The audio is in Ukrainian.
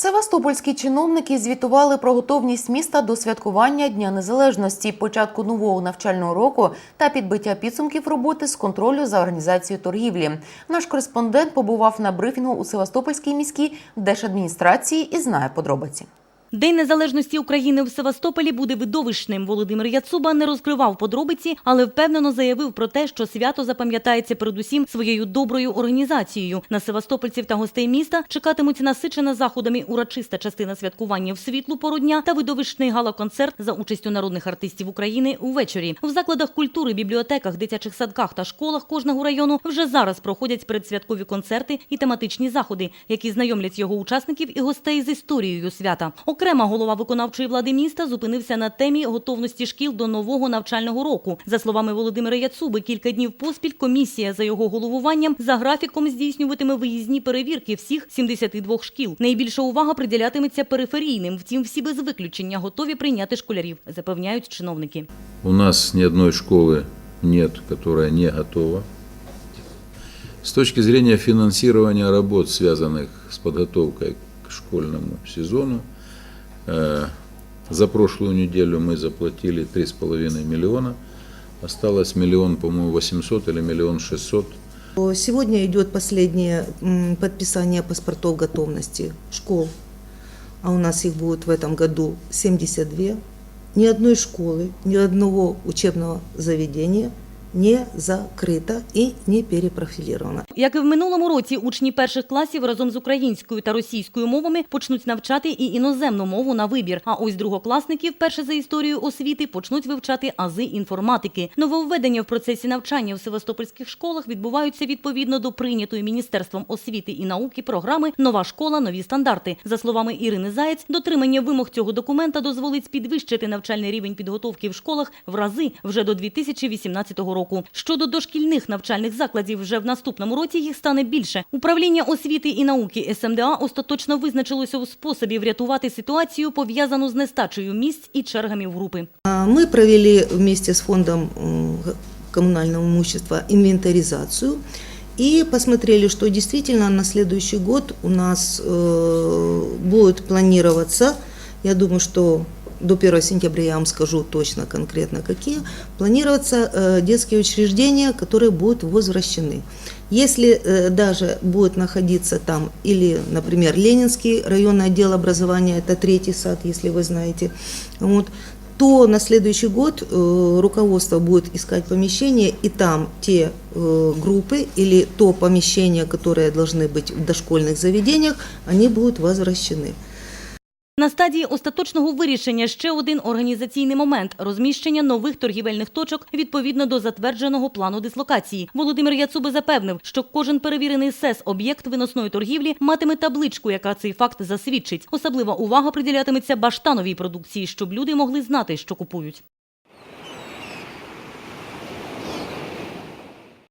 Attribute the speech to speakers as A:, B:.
A: Севастопольські чиновники звітували про готовність міста до святкування Дня Незалежності, початку нового навчального року та підбиття підсумків роботи з контролю за організацією торгівлі. Наш кореспондент побував на брифінгу у Севастопольській міській держадміністрації і знає подробиці.
B: День незалежності України в Севастополі буде видовищним. Володимир Яцуба не розкривав подробиці, але впевнено заявив про те, що свято запам'ятається передусім своєю доброю організацією. На севастопольців та гостей міста чекатимуть насичена заходами урочиста частина святкування в світлу пору дня та видовищний гала-концерт за участю народних артистів України увечері. В закладах культури, бібліотеках, дитячих садках та школах кожного району вже зараз проходять передсвяткові концерти і тематичні заходи, які знайомлять його учасників і гостей з історією свята. Окрема голова виконавчої влади міста зупинився на темі готовності шкіл до нового навчального року. За словами Володимира Яцуби, кілька днів поспіль комісія за його головуванням за графіком здійснюватиме виїзні перевірки всіх 72 шкіл. Найбільша увага приділятиметься периферійним. Втім, всі без виключення готові прийняти школярів, запевняють чиновники.
C: У нас ни одной школы нет, которая не готова. С точки зрения финансирования работ, связанных с подготовкой к школьному сезону, э, за прошлую неделю мы заплатили 3,5 миллиона. Осталось миллион, по-моему, 800 или миллион 600.
D: Сегодня идет последнее м, подписание паспортов готовности школ, а у нас их будет в этом году 72. Ни одной школы, ни одного учебного заведения не закрыто и не перепрофилировано.
B: Як і в минулому році, учні перших класів разом з українською та російською мовами почнуть навчати і іноземну мову на вибір. А ось другокласники вперше за історію освіти почнуть вивчати ази інформатики. Нововведення в процесі навчання в севастопольських школах відбуваються відповідно до прийнятої міністерством освіти і науки програми Нова школа, нові стандарти. За словами Ірини Заєць, дотримання вимог цього документа дозволить підвищити навчальний рівень підготовки в школах в рази вже до 2018 року. Щодо дошкільних навчальних закладів, вже в наступному році їх стане більше. Управління освіти і науки СМДА остаточно визначилося у способі врятувати ситуацію, пов'язану з нестачею місць і чергами в групи.
D: Мы провели вместе с фондом коммунального имущества инвентаризацию и посмотрели, что действительно на следующий год у нас э, будет планироваться, я думаю, что до 1 сентября я вам скажу точно, конкретно какие, планироваться э, детские учреждения, которые будут возвращены. Если э, даже будет находиться там или, например, Ленинский районный отдел образования, это третий сад, если вы знаете, вот, то на следующий год э, руководство будет искать помещение, и там те группы или то помещение, которые должны быть в дошкольных заведениях, они будут возвращены.
B: На стадії остаточного вирішення ще один організаційний момент розміщення нових торгівельних точок відповідно до затвердженого плану дислокації. Володимир Яцуби запевнив, що кожен перевірений СЕС об'єкт виносної торгівлі матиме табличку, яка цей факт засвідчить. Особлива увага приділятиметься баштановій продукції, щоб люди могли знати, що купують.